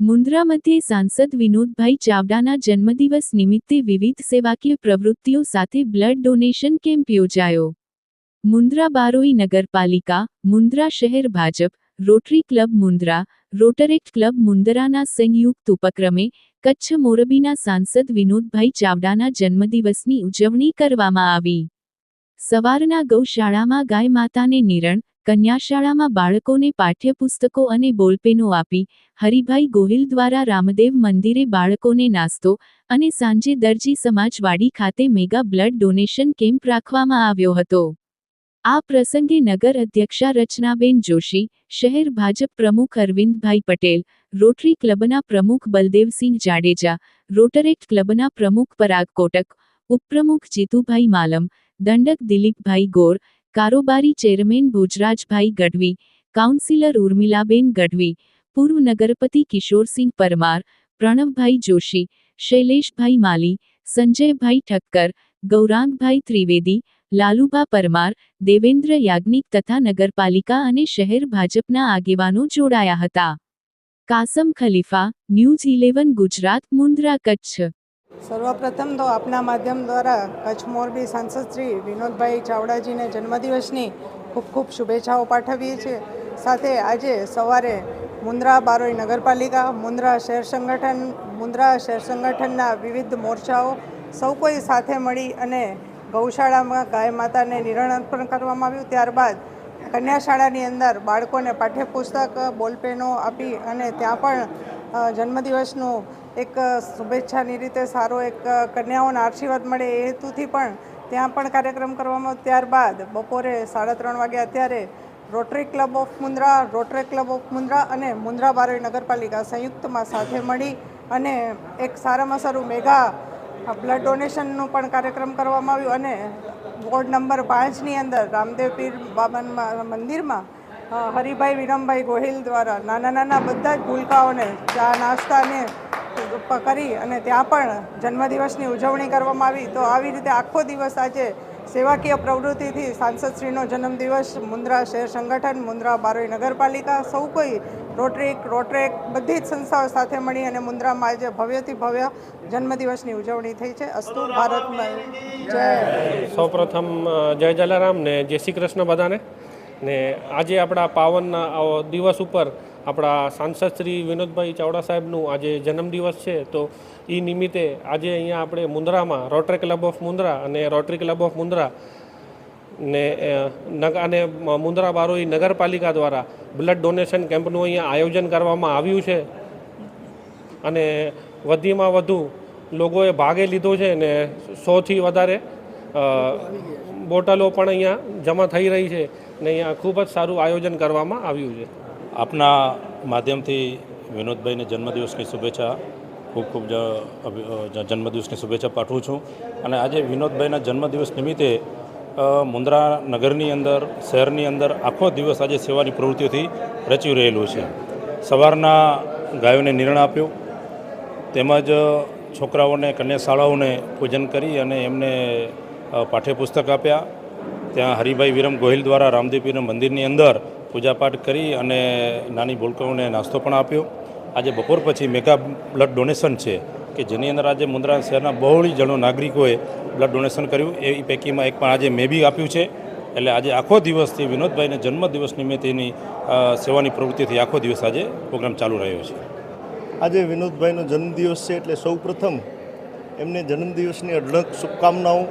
મુન્દ્રા સાંસદ વિનોદભાઈ ચાવડાના જન્મદિવસ નિમિત્તે વિવિધ સેવાકીય પ્રવૃત્તિઓ સાથે બ્લડ ડોનેશન કેમ્પ યોજાયો. મુન્દ્રા બારોઈ નગરપાલિકા, મુન્દ્રા શહેર Bhajap, rotary club Mundra rotaract club મુન્દ્રાના સંયુક્ત ઉપક્રમે કચ્છ મોરબીના સાંસદ વિનોદભાઈ ચાવડાના જન્મદિવસની ઉજવણી કરવામાં આવી. સવારના ગૌશાળામાં ગાય માતાને નિરણ, કન્યાશાળામાં બાળકોને પાઠ્યપુસ્તકો અને બોલપેનો આપી, હરિભાઈ ગોહિલ દ્વારા રામદેવ મંદિરે બાળકોને નાસ્તો અને સાંજે દરજી સમાજવાડી ખાતે મેગા બ્લડ ડોનેશન કેમ્પ રાખવામાં આવ્યો હતો. આ પ્રસંગે નગર અધ્યક્ષા રચનાબેન જોશી, શહેર ભાજપ પ્રમુખ અરવિંદભાઈ પટેલ, રોટરી ક્લબના પ્રમુખ બલદેવસિંહ જાડેજા રોટરેક્ટ ક્લબના પ્રમુખ પરાગ કોટક, ઉપપ્રમુખ જીતુભાઈ માલમ, દંડક દિલીપભાઈ ગોર, કારોબારી ચેરમેન ભોજરાજભાઈ ગઢવી, કાઉન્સિલર ઉર્મિલાબેન ગઢવી, પૂર્વ નગરપતિ કિશોરસિંહ પરમાર, પ્રણવભાઈ જોશી, શૈલેષભાઈ માલી, સંજયભાઈ ઠક્કર ગૌરાંગભાઈ ત્રિવેદી, લાલુભા પરમાર, દેવેન્દ્ર યાજ્ઞિક તથા નગરપાલિકા અને શહેર ભાજપના આગેવાનો જોડાયા હતા. Kasam Khalifa, news eleven, Gujarat, Mundra, Kutch. સર્વપ્રથમ તો આપના માધ્યમ દ્વારા કચ્છ મોરબી સાંસદ શ્રી વિનોદભાઈ ચાવડાજીને જન્મદિવસની ખૂબ ખૂબ શુભેચ્છાઓ પાઠવીએ છીએ. સાથે આજે સવારે મુન્દ્રા બારોઈ નગરપાલિકા, મુન્દ્રા શહેર સંગઠન, મુન્દ્રા શહેર સંગઠનના વિવિધ મોરચાઓ સૌ કોઈ સાથે મળી અને ગૌશાળામાં ગાય માતાને નિરણ અર્પણ કરવામાં આવ્યું. ત્યારબાદ કન્યાશાળાની અંદર બાળકોને પાઠ્યપુસ્તક, બોલપેનો આપી અને ત્યાં પણ જન્મદિવસનું એક શુભેચ્છાની રીતે સારો એક કન્યાઓના આશીર્વાદ મળે એ હેતુથી પણ ત્યાં પણ કાર્યક્રમ કરવામાં ત્યારબાદ બપોરે સાડા ત્રણ વાગ્યા અત્યારે rotary club of Mundra, rotary club of Mundra અને મુન્દ્રા બારોઈ નગરપાલિકા સંયુક્તમાં સાથે મળી અને એક સારામાં સારું મેગા બ્લડ ડોનેશનનો પણ કાર્યક્રમ કરવામાં આવ્યો અને વોર્ડ નંબર પાંચની અંદર રામદેવ પીર બાબાના મંદિરમાં હરિભાઈ વિરમભાઈ ગોહિલ દ્વારા નાના નાના બધા જ ભૂલકાઓને, ચા, નાસ્તાને કરી અને ત્યાં પણ જન્મદિવસની ઉજવણી કરવામાં આવી. તો આવી રીતે આખો દિવસ આજે સેવાકીય પ્રવૃત્તિથી સાંસદશ્રીનો જન્મદિવસ, મુન્દ્રા શહેર સંગઠન, મુન્દ્રા બારોઈ નગરપાલિકા, સૌ કોઈ રોટરીક રોટરેક બધી જ સંસ્થાઓ સાથે મળી અને મુન્દ્રામાં આજે ભવ્યથી ભવ્ય જન્મદિવસની ઉજવણી થઈ છે. અસ્તુ ભારતમાં જય. સૌપ્રથમ જય જલારામ ને જય શ્રી કૃષ્ણ બધાને. ને આજે આપણા પાવન દિવસ ઉપર આપણા સાંસદ શ્રી વિનોદભાઈ ચાવડા સાહેબનું આજે જન્મદિવસ છે. તો એ નિમિત્તે આજે અહીંયા આપણે મુન્દ્રામાં રોટરી ક્લબ ઓફ મુન્દ્રા અને રોટરી ક્લબ ઓફ મુન્દ્રા ને અને મ- મુન્દ્રા બારોઈ નગરપાલિકા દ્વારા બ્લડ ડોનેશન કેમ્પનું અહીંયા આયોજન કરવામાં આવ્યું છે. અને વધીમાં વધુ લોકોએ ભાગે લીધો છે ને સોથી વધારે બોટલો પણ અહીંયા જમા થઈ રહી છે ને અહીંયા ખૂબ જ સારું આયોજન કરવામાં આવ્યું છે. આપના માધ્યમથી વિનોદભાઈને જન્મદિવસની શુભેચ્છા, ખૂબ ખૂબ જન્મદિવસની શુભેચ્છા પાઠવું છું. અને આજે વિનોદભાઈના જન્મદિવસ નિમિત્તે મુન્દ્રા નગરની અંદર, શહેરની અંદર આખો દિવસ આજે સેવાની પ્રવૃત્તિઓથી રચ્યું રહેલું છે. સવારના ગાયોને નિર્ણ આપ્યો, તેમજ છોકરાઓને કન્યા શાળાઓને પૂજન કરી અને એમને પાઠ્યપુસ્તક આપ્યા. ત્યાં હરિભાઈ વિરમ ગોહિલ દ્વારા રામદેવપીરના મંદિરની અંદર પૂજાપાઠ કરી અને નાની બોલકાઓને નાસ્તો પણ આપ્યો. આજે બપોર પછી મેગા બ્લડ ડોનેશન છે. કે જેની અંદર આજે મુન્દ્રા શહેરના બહોળી જણો નાગરિકોએ બ્લડ ડોનેશન કર્યું. એ પૈકીમાં એક પણ આજે મેં બી આપ્યું છે. એટલે આજે આખો દિવસથી વિનોદભાઈને જન્મદિવસ નિમિત્તેની અ, સેવાની પ્રવૃત્તિથી આખો દિવસ આજે પ્રોગ્રામ ચાલુ રહ્યો છે. આજે વિનોદભાઈનો જન્મદિવસ છે એટલે સૌ પ્રથમ એમને જન્મદિવસની અઢળક શુભકામનાઓ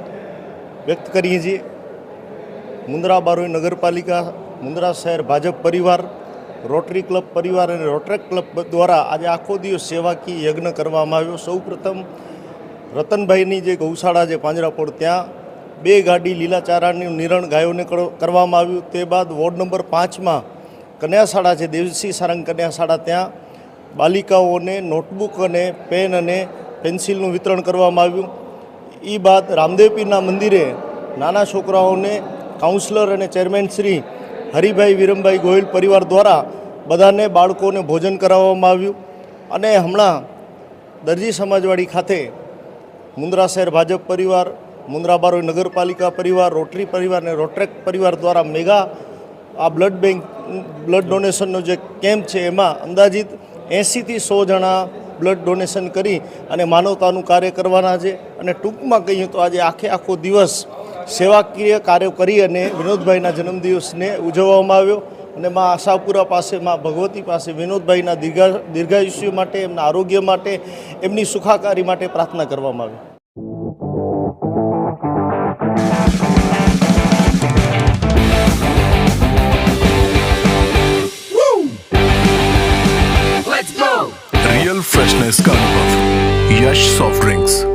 વ્યક્ત કરીએ છીએ. મુન્દ્રા બારોઈ નગરપાલિકા મુન્દ્રા શહેર ભાજપ પરિવાર રોટરી ક્લબ પરિવાર અને રોટરેક ક્લબ દ્વારા આજે આખો દિવસ સેવાકીય યજ્ઞ કરવામાં આવ્યો. સૌ પ્રથમ રતનભાઈની જે ગૌશાળા છે પાંજરાપોળ, ત્યાં બે ગાડી લીલા ચારાની નિરણ ગાયોને કરવામાં આવ્યું. તે બાદ વોર્ડ નંબર પાંચમાં કન્યાશાળા છે દેવસી સારંગ કન્યાશાળા. ત્યાં બાલિકાઓને નોટબુક અને પેન અને પેન્સિલનું વિતરણ કરવામાં આવ્યું. એ બાદ રામદેવપીરના મંદિરે નાના છોકરાઓને કાઉન્સલર અને ચેરમેન શ્રી હરિભાઈ વિરમભાઈ ગોયલ પરિવાર દ્વારા બધાને બાળકોને ભોજન કરાવવામાં આવ્યું અને હમણાં દરજી સમાજવાડી ખાતે મુન્દ્રા શહેર ભાજપ પરિવાર, મુન્દ્રા બારોઈ નગરપાલિકા પરિવાર, રોટરી પરિવાર અને રોટ્રેક પરિવાર દ્વારા મેગા આ બ્લડ બેંક, બ્લડ ડોનેશનનો જે કેમ્પ છે એમાં અંદાજિત એંસીથી સો જણા બ્લડ ડોનેશન કરી અને માનવતાનું કાર્ય કરવાના છે. અને ટૂંકમાં કહીએ તો આજે આખે આખો દિવસ સેવાકીય કાર્યો કરી અને વિનોદભાઈના જન્મદિવસને ઉજવવામાં આવ્યો અને મા આશાપુરા પાસે મા ભગવતી પાસે વિનોદભાઈના દીર્ઘા દીર્ઘાયુષ્ય માટે એમના આરોગ્ય માટે એમની સુખાકારી માટે પ્રાર્થના કરવામાં આવી रियल फ्रेशनेस का अनुभव यश सॉफ्ट ड्रिंक्स